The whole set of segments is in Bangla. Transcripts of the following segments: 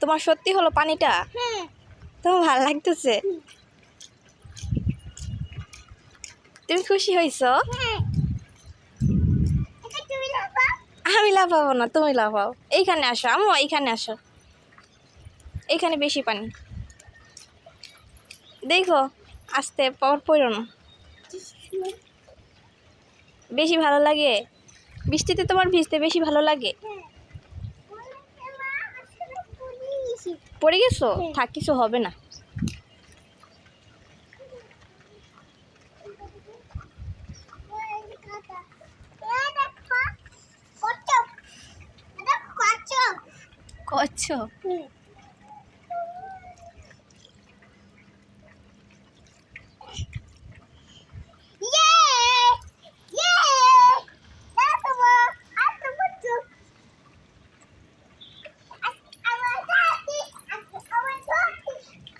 তোমার সত্যি হলো পানিটা? হ্যাঁ। তোমার ভালো লাগতেছে? তুমি খুশি হয়েছ হ্যাঁ। আমি লাফাবো না তুমি লাফাও। এইখানে আসো আমু এইখানে আসো। এইখানে বেশি পানি। দেখো আস্তে পাওয়ার পড়ো না। বেশি ভালো লাগে? বৃষ্টিতে তোমার ভিজতে বেশি ভালো লাগে? পড়ে গেছো। থাক কিছু হবে না। করছ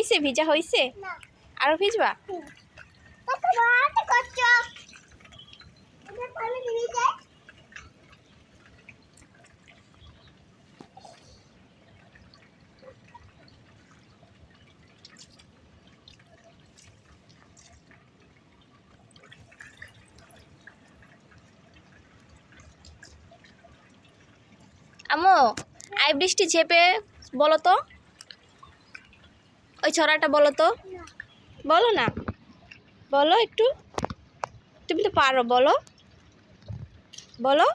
হয়েছে ভিজা হয়েছে আরও ভিজবা? আমো আই বৃষ্টি ঝেপে বলো তো। ওই ছড়াটা বলো তো। বলো না। বলো একটু। তুমি তো পারো, বলো। বলো।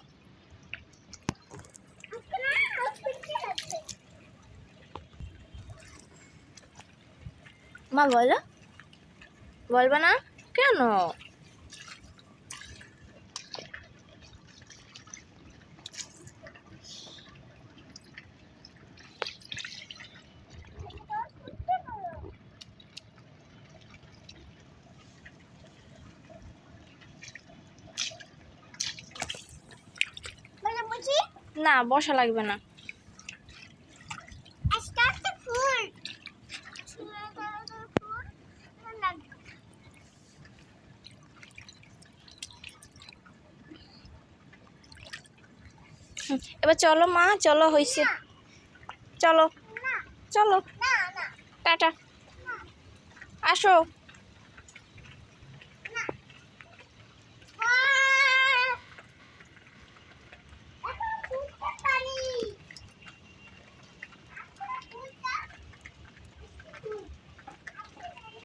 মা, বলো। বলবা না? কেন? না বসা লাগবে না। এবার চলো মা চলো হয়েছে চলো। চলো। টাটা। আসো।